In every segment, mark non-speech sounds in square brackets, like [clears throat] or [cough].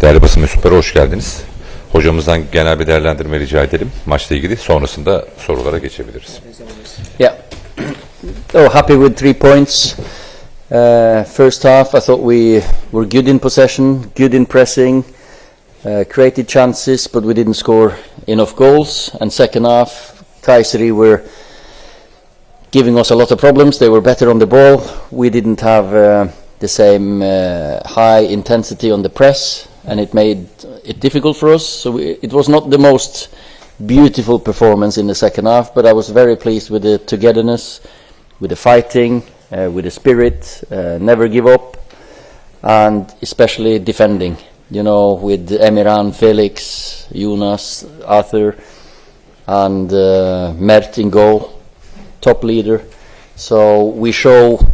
Değerli basın mensupları hoş geldiniz. Hocamızdan genel bir değerlendirme rica edelim maçla ilgili. Sonrasında sorulara geçebiliriz. Yeah. [clears throat] Oh, happy with three points. Uh, first half, I thought we were good in possession, good in pressing, uh, created chances, but we didn't score enough goals. And second half, Kayseri were giving us a lot of problems. They were better on the ball. We didn't have uh, the same uh, high intensity on the press, and it made it difficult for us. So we, it was not the most beautiful performance in the second half, but I was very pleased with the togetherness, with the fighting, uh, with the spirit, uh, never give up, and especially defending. You know, with Emiran, Felix, Jonas, Arthur, and uh, Mert in goal, top leader. So we show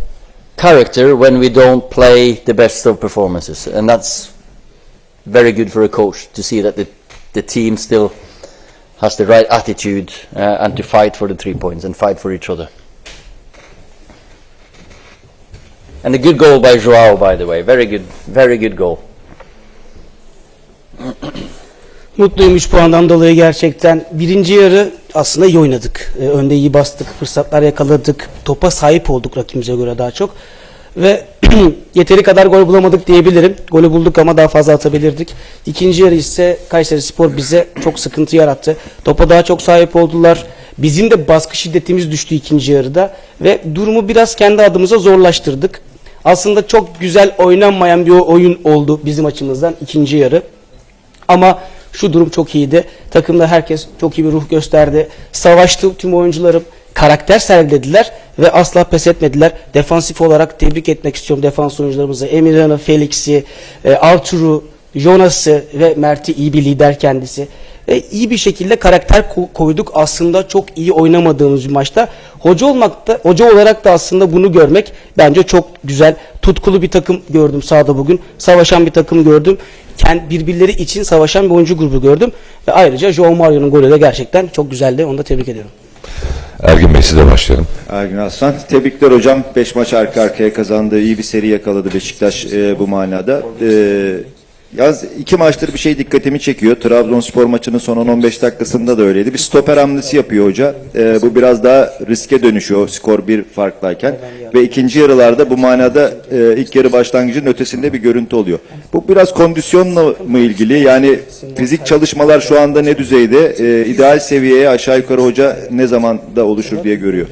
character when we don't play the best of performances, and that's very good for a coach to see that the, the team still has the right attitude uh, and to fight for the three points and fight for each other. And a good goal by Joao, by the way. Very good, very good goal. [clears throat] Mutluyum 3 puandan dolayı gerçekten. Birinci yarı aslında iyi oynadık. Ee, önde iyi bastık, fırsatlar yakaladık. Topa sahip olduk rakibimize göre daha çok. Ve [clears throat] yeteri kadar gol bulamadık diyebilirim. Golü bulduk ama daha fazla atabilirdik. İkinci yarı ise Kayseri Spor bize çok sıkıntı yarattı. Topa daha çok sahip oldular. Bizim de baskı şiddetimiz düştü ikinci yarıda. Ve durumu biraz kendi adımıza zorlaştırdık. Aslında çok güzel oynanmayan bir oyun oldu bizim açımızdan ikinci yarı. Ama şu durum çok iyiydi. Takımda herkes çok iyi bir ruh gösterdi. Savaştı tüm oyuncularım. Karakter sergilediler ve asla pes etmediler. Defansif olarak tebrik etmek istiyorum defans oyuncularımızı. Emirhan'ı, Felix'i, e, Artur'u, Jonas'ı ve Mert'i iyi bir lider kendisi. Ve iyi bir şekilde karakter ko- koyduk. Aslında çok iyi oynamadığımız bir maçta. Hoca olmakta, hoca olarak da aslında bunu görmek bence çok güzel. Tutkulu bir takım gördüm sahada bugün. Savaşan bir takım gördüm. Kend, birbirleri için savaşan bir oyuncu grubu gördüm. Ve ayrıca Joao Mario'nun golü de gerçekten çok güzeldi. Onu da tebrik ediyorum. Ergin Bey size başlayalım. Ergün Aslan. Tebrikler hocam. 5 maç arka arkaya kazandı. İyi bir seri yakaladı Beşiktaş e, bu manada. E, yalnız iki maçtır bir şey dikkatimi çekiyor. Trabzonspor maçının son 10-15 dakikasında da öyleydi. Bir stoper hamlesi yapıyor hoca. E, bu biraz daha riske dönüşüyor skor bir farklayken. Ve ikinci yarılarda bu manada e, ilk yarı başlangıcının ötesinde bir görüntü oluyor. Bu biraz kondisyonla mı ilgili? Yani fizik çalışmalar şu anda ne düzeyde? E, ideal seviyeye aşağı yukarı hoca ne zaman da oluşur diye görüyor.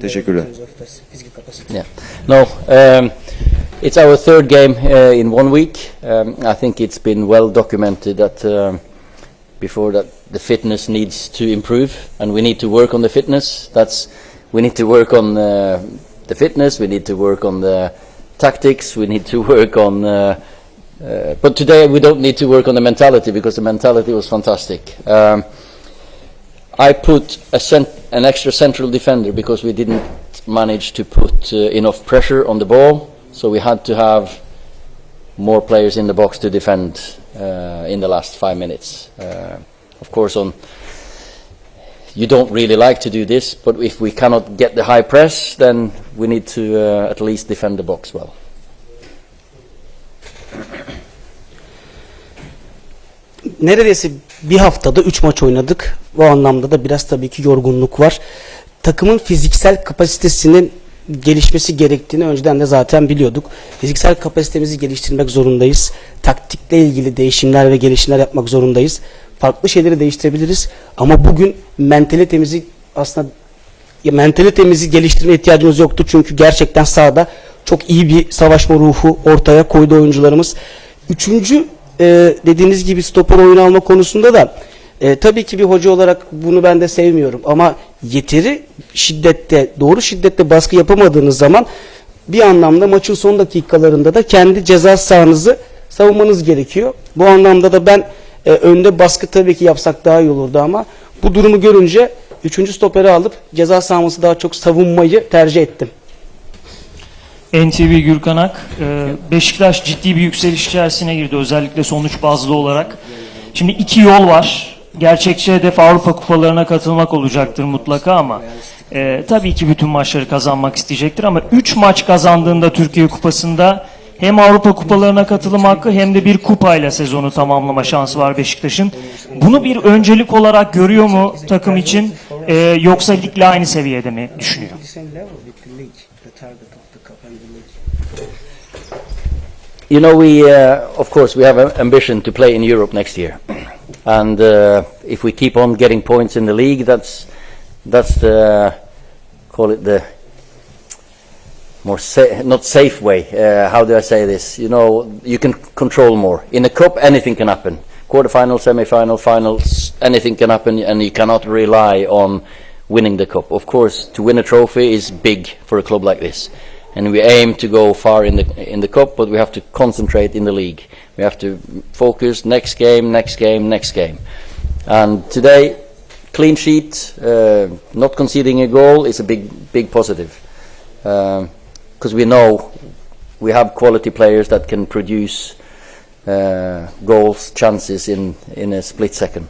Teşekkürler. Yeah. No, um, it's our third game uh, in one week. Um, I think it's been well documented that um, before that the fitness needs to improve, and we need to work on the fitness. That's we need to work on uh, the fitness. We need to work on the tactics. We need to work on. Uh, uh, but today we don't need to work on the mentality because the mentality was fantastic. Um, I put cent- an extra central defender because we didn't manage to put uh, enough pressure on the ball, so we had to have more players in the box to defend uh, in the last five minutes. Uh, of course, on you don't really like to do this, but if we cannot get the high press, then we need to uh, at least defend the box well. neredeyse bir haftada 3 maç oynadık. Bu anlamda da biraz tabii ki yorgunluk var. Takımın fiziksel kapasitesinin gelişmesi gerektiğini önceden de zaten biliyorduk. Fiziksel kapasitemizi geliştirmek zorundayız. Taktikle ilgili değişimler ve gelişimler yapmak zorundayız. Farklı şeyleri değiştirebiliriz ama bugün mentalitemizi aslında ya mentalitemizi geliştirme ihtiyacımız yoktu çünkü gerçekten sahada çok iyi bir savaşma ruhu ortaya koydu oyuncularımız. Üçüncü e, dediğiniz gibi stoper oyunu alma konusunda da e, tabii ki bir hoca olarak bunu ben de sevmiyorum ama yeteri şiddette doğru şiddette baskı yapamadığınız zaman bir anlamda maçın son dakikalarında da kendi ceza sahanızı savunmanız gerekiyor. Bu anlamda da ben e, önde baskı tabii ki yapsak daha iyi olurdu ama bu durumu görünce üçüncü stoperi alıp ceza sahamızı daha çok savunmayı tercih ettim. NTV Gürkanak, e, Beşiktaş ciddi bir yükseliş içerisine girdi özellikle sonuç bazlı olarak. Şimdi iki yol var. Gerçekçi hedef Avrupa kupalarına katılmak olacaktır mutlaka ama e, tabii ki bütün maçları kazanmak isteyecektir ama 3 maç kazandığında Türkiye Kupası'nda hem Avrupa kupalarına katılım hakkı hem de bir kupayla sezonu tamamlama şansı var Beşiktaş'ın. Bunu bir öncelik olarak görüyor mu takım için e, yoksa ligle aynı seviyede mi düşünüyor? You know, we uh, of course we have an ambition to play in Europe next year, [clears throat] and uh, if we keep on getting points in the league, that's that's the call it the more sa- not safe way. Uh, how do I say this? You know, you can control more in a cup. Anything can happen. Quarterfinal, semi-final, finals, anything can happen, and you cannot rely on winning the cup. Of course, to win a trophy is big for a club like this and we aim to go far in the in the cup, but we have to concentrate in the league. We have to focus next game, next game, next game. And today, clean sheet, uh, not conceding a goal is a big big positive because we know we have quality players that can produce uh, goals, chances in in a split second.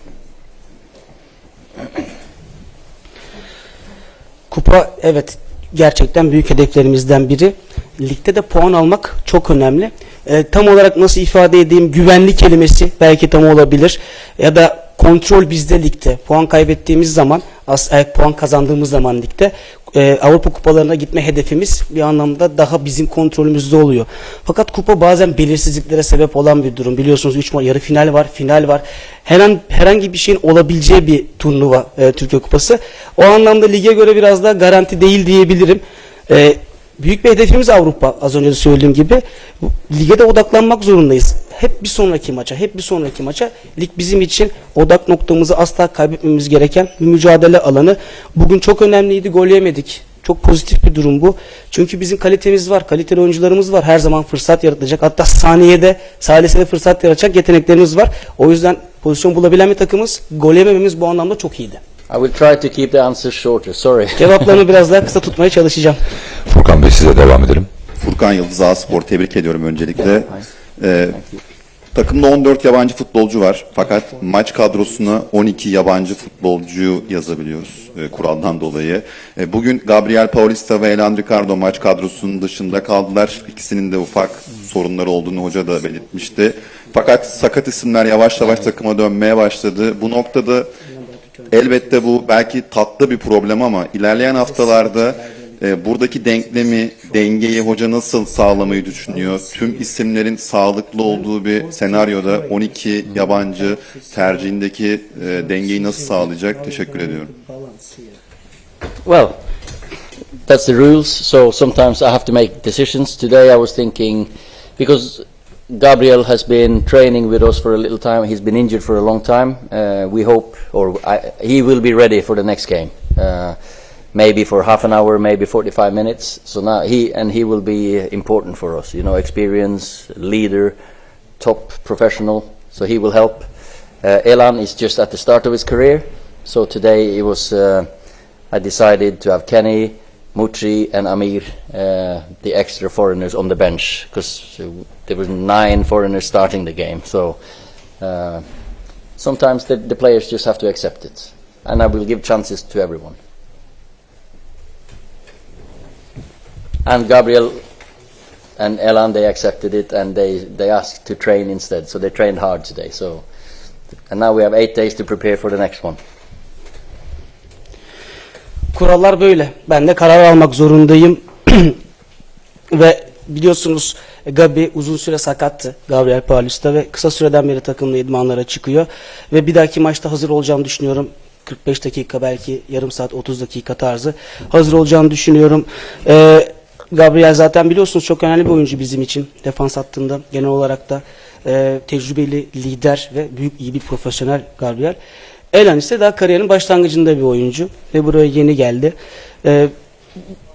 Kupa evet gerçekten büyük hedeflerimizden biri. Ligde de puan almak çok önemli. Ee, tam olarak nasıl ifade edeyim güvenli kelimesi belki tam olabilir. Ya da kontrol bizde ligde. Puan kaybettiğimiz zaman, as e, puan kazandığımız zaman ligde e, Avrupa kupalarına gitme hedefimiz bir anlamda daha bizim kontrolümüzde oluyor. Fakat kupa bazen belirsizliklere sebep olan bir durum. Biliyorsunuz 3 yarı final var, final var. Her an herhangi bir şeyin olabileceği bir turnuva e, Türkiye Kupası. O anlamda lige göre biraz daha garanti değil diyebilirim. E, büyük bir hedefimiz Avrupa az önce de söylediğim gibi. Lige de odaklanmak zorundayız. Hep bir sonraki maça, hep bir sonraki maça. Lig bizim için odak noktamızı asla kaybetmemiz gereken bir mücadele alanı. Bugün çok önemliydi, gol yemedik. Çok pozitif bir durum bu. Çünkü bizim kalitemiz var, kaliteli oyuncularımız var. Her zaman fırsat yaratacak. Hatta saniyede, salesede fırsat yaratacak yeteneklerimiz var. O yüzden pozisyon bulabilen bir takımız. Gol yemememiz bu anlamda çok iyiydi. I will try to keep the answers shorter. Sorry. [laughs] Cevaplarımı biraz daha kısa tutmaya çalışacağım. Furkan Bey size devam edelim. Furkan Yıldız A Spor tebrik ediyorum öncelikle. Ee, takımda 14 yabancı futbolcu var fakat maç kadrosuna 12 yabancı futbolcuyu yazabiliyoruz e, kuraldan dolayı. E, bugün Gabriel Paulista ve Elan Ricardo maç kadrosunun dışında kaldılar. İkisinin de ufak sorunları olduğunu hoca da belirtmişti. Fakat sakat isimler yavaş yavaş takıma dönmeye başladı. Bu noktada elbette bu belki tatlı bir problem ama ilerleyen haftalarda e, buradaki denklemi, dengeyi hoca nasıl sağlamayı düşünüyor? Tüm isimlerin sağlıklı olduğu bir senaryoda 12 yabancı tercihindeki e, dengeyi nasıl sağlayacak? Teşekkür ediyorum. Well, that's the rules. So sometimes I have to make decisions. Today I was thinking, because Gabriel has been training with us for a little time. He's been injured for a long time. Uh, we hope, or I, he will be ready for the next game. Uh, maybe for half an hour, maybe 45 minutes. So now he and he will be important for us. You know, experience, leader, top professional. So he will help. Uh, Elan is just at the start of his career. So today it was. Uh, I decided to have Kenny, Muchi, and Amir, uh, the extra foreigners, on the bench because there were nine foreigners starting the game. So uh, sometimes the, the players just have to accept it, and I will give chances to everyone. And Gabriel and Elan, they accepted it, and they, they asked to train instead. So they trained hard today. So, and now we have eight days to prepare for the next one. Kurallar böyle. Ben de karar almak zorundayım. [clears throat] ve biliyorsunuz Gabi uzun süre sakattı. Gabriel Paulista ve kısa süreden beri takımla idmanlara çıkıyor. Ve bir dahaki maçta hazır olacağını düşünüyorum. 45 dakika belki yarım saat 30 dakika tarzı hazır olacağını düşünüyorum. Ee, Gabriel zaten biliyorsunuz çok önemli bir oyuncu bizim için. Defans hattında genel olarak da e, tecrübeli lider ve büyük iyi bir profesyonel Gabriel. Elan ise daha kariyerinin başlangıcında bir oyuncu ve buraya yeni geldi. Ee,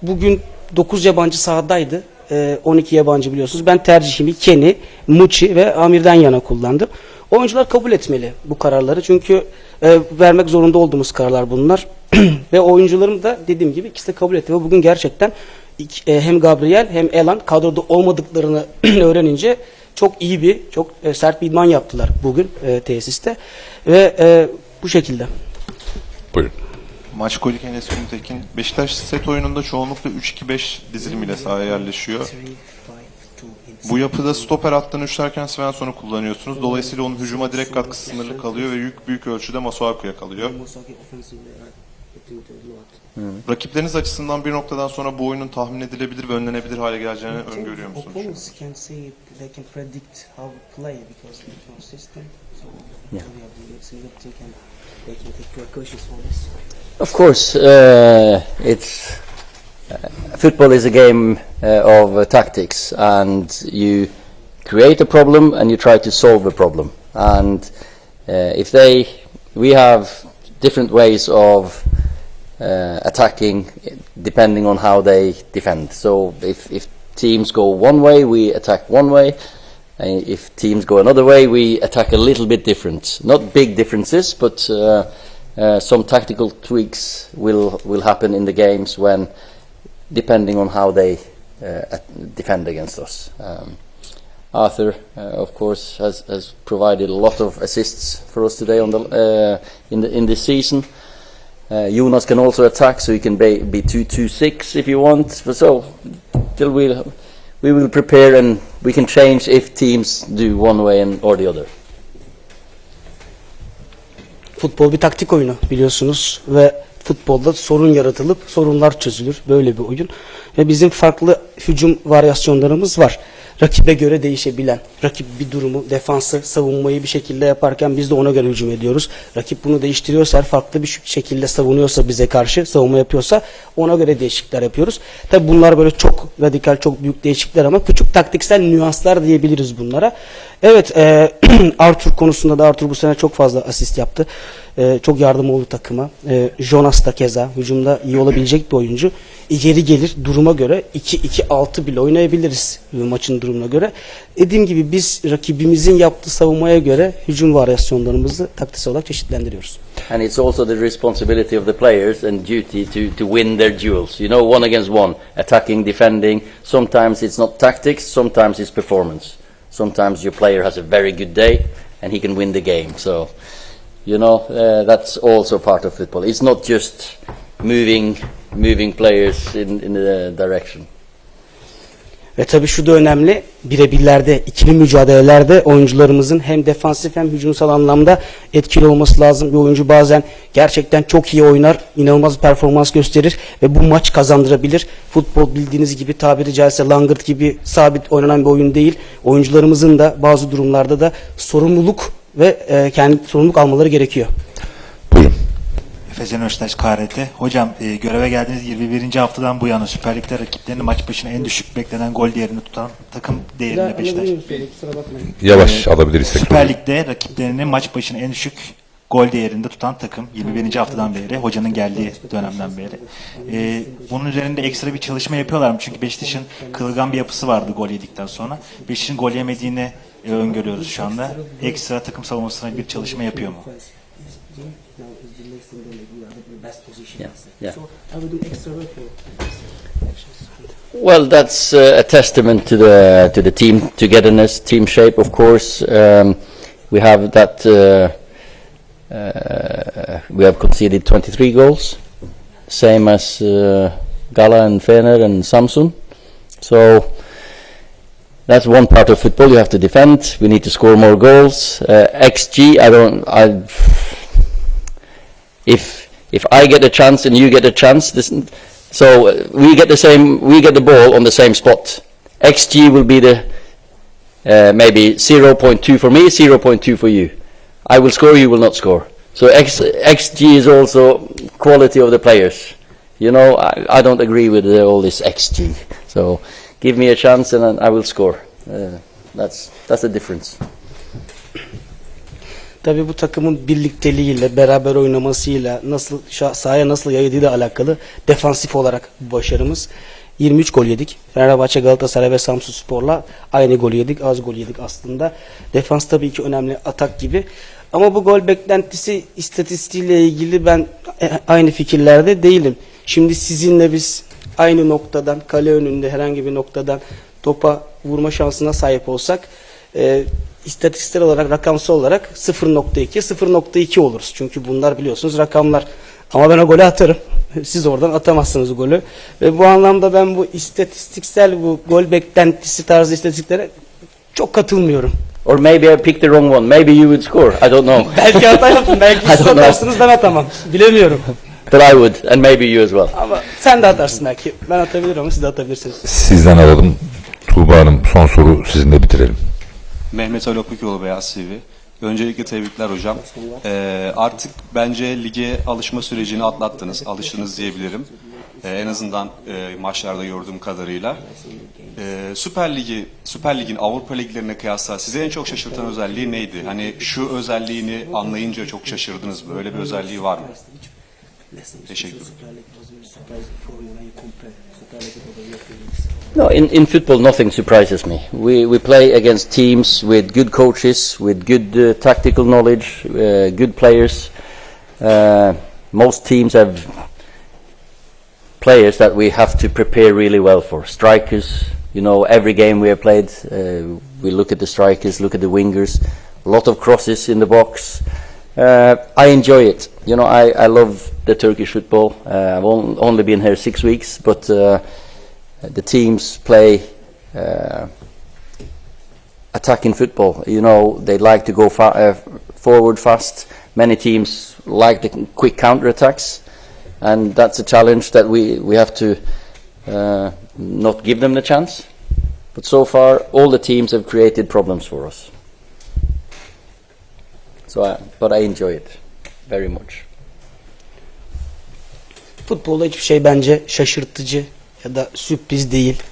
bugün 9 yabancı sahadaydı. Ee, 12 yabancı biliyorsunuz. Ben tercihimi Kenny, Muçi ve Amir'den yana kullandım. Oyuncular kabul etmeli bu kararları. Çünkü e, vermek zorunda olduğumuz kararlar bunlar. [clears throat] ve oyuncularım da dediğim gibi ikisi de kabul etti. Ve bugün gerçekten e, hem Gabriel hem Elan kadroda olmadıklarını [clears throat] öğrenince çok iyi bir, çok e, sert bir idman yaptılar bugün e, tesiste. Ve e, bu şekilde. Buyurun. Maç golü Enes Güntekin. Beşiktaş set oyununda çoğunlukla 3-2-5 dizilimiyle sahaya yerleşiyor. Bu yapıda stoper hattını üçlerken Svensson'u kullanıyorsunuz. Dolayısıyla onun hücuma direkt katkısı sınırlı kalıyor ve yük büyük ölçüde Masuaku'ya kalıyor. Rakipleriniz açısından bir noktadan sonra bu oyunun tahmin edilebilir ve önlenebilir hale geleceğini öngörüyor musunuz? Yeah. Have the precautions for this. Of course, uh, it's uh, football is a game uh, of uh, tactics, and you create a problem and you try to solve a problem. And uh, if they, we have different ways of attacking depending on how they defend. So if, if teams go one way, we attack one way. And if teams go another way, we attack a little bit different. Not big differences, but uh, uh, some tactical tweaks will will happen in the games when, depending on how they uh, defend against us. Um, Arthur, uh, of course, has, has provided a lot of assists for us today on the uh, in the in this season. Uh, Jonas can also attack, so he can be, be two two six if you want. So, till we we will prepare and we can change if teams do one way and or the other. Futbol bir taktik oyunu biliyorsunuz ve futbolda sorun yaratılıp sorunlar çözülür. Böyle bir oyun. Ve bizim farklı hücum varyasyonlarımız var. Rakibe göre değişebilen. Rakip bir durumu, defansı, savunmayı bir şekilde yaparken biz de ona göre hücum ediyoruz. Rakip bunu değiştiriyorsa, farklı bir şekilde savunuyorsa bize karşı, savunma yapıyorsa ona göre değişiklikler yapıyoruz. Tabi bunlar böyle çok radikal, çok büyük değişiklikler ama küçük taktiksel nüanslar diyebiliriz bunlara. Evet, e, [clears throat] Arthur konusunda da Arthur bu sene çok fazla asist yaptı. E, çok yardım oldu takıma. E, Jonas da keza hücumda iyi olabilecek bir oyuncu. İleri gelir duruma göre 2-2-6 bile oynayabiliriz e, maçın durumuna göre. Dediğim gibi biz rakibimizin yaptığı savunmaya göre hücum varyasyonlarımızı taktiksel olarak çeşitlendiriyoruz. And it's also the responsibility of the players and duty to, to win their duels. You know, one against one, attacking, defending. Sometimes it's not tactics, sometimes it's performance. Sometimes your player has a very good day and he can win the game. So, you know, uh, that's also part of football. It's not just moving moving players in, in the direction. Ve tabii şu da önemli. Birebirlerde, ikili mücadelelerde oyuncularımızın hem defansif hem hücumsal anlamda etkili olması lazım. Bir oyuncu bazen gerçekten çok iyi oynar, inanılmaz performans gösterir ve bu maç kazandırabilir. Futbol bildiğiniz gibi tabiri caizse langırt gibi sabit oynanan bir oyun değil. Oyuncularımızın da bazı durumlarda da sorumluluk ve e, kendi sorumluluk almaları gerekiyor. Buyurun. Efecan Öztaş KRT. Hocam e, göreve geldiğiniz 21. haftadan bu yana Süper Lig'de rakiplerini maç başına en düşük beklenen gol değerini tutan takım değerinde Beşiktaş. Yavaş alabiliriz. Süper Lig'de rakiplerini maç başına en düşük gol değerinde tutan takım 21. haftadan beri hocanın geldiği dönemden beri. E, bunun üzerinde ekstra bir çalışma yapıyorlar mı? Çünkü Beşiktaş'ın kırılgan bir yapısı vardı gol yedikten sonra. Beşiktaş'ın gol yemediğini e, öngörüyoruz şu anda. Ekstra takım savunmasına bir çalışma yapıyor mu? Well, that's uh, a testament to the to the team togetherness, team shape. Of course, um, we have that. Uh, uh, we have conceded 23 goals, same as uh, Gala and Fener and Samsung. So that's one part of football. You have to defend. We need to score more goals. Uh, XG, I don't. I if if I get a chance and you get a chance, this, so uh, we get the same, we get the ball on the same spot. XG will be the uh, maybe 0.2 for me, 0.2 for you. I will score, you will not score. So X, XG is also quality of the players. You know, I, I don't agree with uh, all this XG. So give me a chance and I will score. Uh, that's that's the difference. Tabii bu takımın birlikteliğiyle, beraber oynamasıyla, nasıl sahaya nasıl yayıldığıyla alakalı defansif olarak başarımız. 23 gol yedik. Fenerbahçe, Galatasaray ve Samsun Spor'la aynı gol yedik, az gol yedik aslında. Defans tabii ki önemli, atak gibi. Ama bu gol beklentisi istatistiğiyle ilgili ben e, aynı fikirlerde değilim. Şimdi sizinle biz aynı noktadan, kale önünde herhangi bir noktadan topa vurma şansına sahip olsak e, istatistiksel olarak, rakamsal olarak 0.2, 0.2 oluruz. Çünkü bunlar biliyorsunuz rakamlar. Ama ben o golü atarım. [laughs] Siz oradan atamazsınız golü. Ve bu anlamda ben bu istatistiksel bu gol beklentisi tarzı istatistiklere çok katılmıyorum. Or maybe I picked the wrong one. Maybe you would score. I don't know. Belki hata yaptım. Belki [laughs] siz atarsınız ben atamam. Bilemiyorum. [laughs] But I would, and maybe you as well. Ama sen de atarsın belki. Ben atabilirim ama siz de atabilirsiniz. Sizden alalım. Tuğba Hanım son soru sizinle bitirelim. Mehmet Ali Opikoğlu Beyaz TV. Öncelikle tebrikler hocam. Ee, artık bence lige alışma sürecini atlattınız, alıştınız diyebilirim. Ee, en azından e, maçlarda gördüğüm kadarıyla. Ee, Süper Ligi, Süper Lig'in Avrupa liglerine kıyasla size en çok şaşırtan özelliği neydi? Hani şu özelliğini anlayınca çok şaşırdınız mı? Öyle bir özelliği var mı? Teşekkür. No, in, in football, nothing surprises me. We, we play against teams with good coaches, with good uh, tactical knowledge, uh, good players. Uh, most teams have players that we have to prepare really well for. Strikers, you know, every game we have played, uh, we look at the strikers, look at the wingers, a lot of crosses in the box. Uh, I enjoy it. You know, I, I love the Turkish football. Uh, I've on, only been here six weeks, but uh, the teams play uh, attacking football. You know, they like to go fa- uh, forward fast. Many teams like the quick counter attacks, and that's a challenge that we, we have to uh, not give them the chance. But so far, all the teams have created problems for us. So, I, but I enjoy it very much. Futbolda hiçbir şey bence şaşırtıcı ya da sürpriz değil.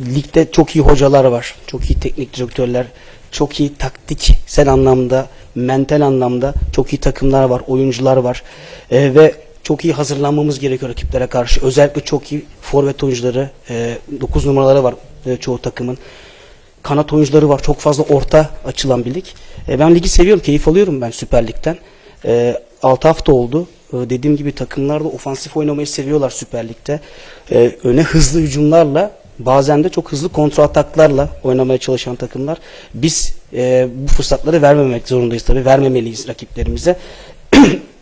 Ligde çok iyi hocalar var. Çok iyi teknik direktörler. Çok iyi taktiksel anlamda, mental anlamda çok iyi takımlar var, oyuncular var. Ee, ve çok iyi hazırlanmamız gerekiyor rakiplere karşı. Özellikle çok iyi forvet oyuncuları, 9 numaraları var e, çoğu takımın. Kanat oyuncuları var. Çok fazla orta açılan bir lig. E, ben ligi seviyorum, keyif alıyorum ben Süper Lig'den. E, 6 hafta oldu. E, dediğim gibi takımlar da ofansif oynamayı seviyorlar Süper Lig'de. E, öne hızlı hücumlarla bazen de çok hızlı kontrol ataklarla oynamaya çalışan takımlar. Biz e, bu fırsatları vermemek zorundayız tabii. Vermemeliyiz rakiplerimize. [clears throat]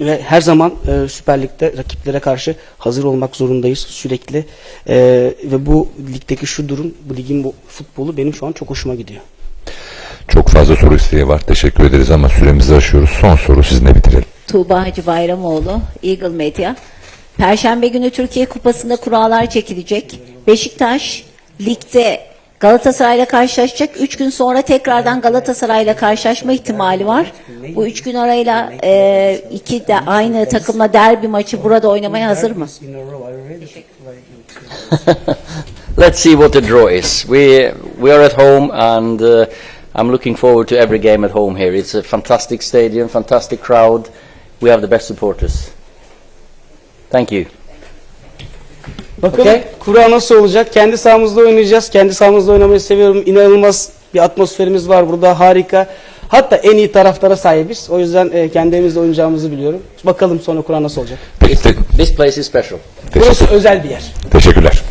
ve her zaman e, Süper Lig'de rakiplere karşı hazır olmak zorundayız sürekli. E, ve bu ligdeki şu durum, bu ligin bu futbolu benim şu an çok hoşuma gidiyor. Çok fazla soru isteği var. Teşekkür ederiz ama süremizi aşıyoruz. Son soru sizinle bitirelim. Tuğba Hacı Bayramoğlu, Eagle Media. Perşembe günü Türkiye Kupası'nda kurallar çekilecek. Beşiktaş ligde Galatasaray'la karşılaşacak. Üç gün sonra tekrardan Galatasaray'la karşılaşma ihtimali var. Bu üç gün arayla e, iki de aynı takımla derbi maçı burada oynamaya hazır mı? [laughs] Let's see what the draw is. We we are at home, and uh, I'm looking forward to every game at home here. It's a fantastic stadium, fantastic crowd. We have the best supporters. Thank you. Bakalım Okey. kura nasıl olacak? Kendi sahamızda oynayacağız. Kendi sahamızda oynamayı seviyorum. İnanılmaz bir atmosferimiz var burada. Harika. Hatta en iyi taraftara sahibiz. O yüzden e, kendi evimizde oynayacağımızı biliyorum. Bakalım sonra kura nasıl olacak. Peki, This place is special. Burası özel bir yer. teşekkürler.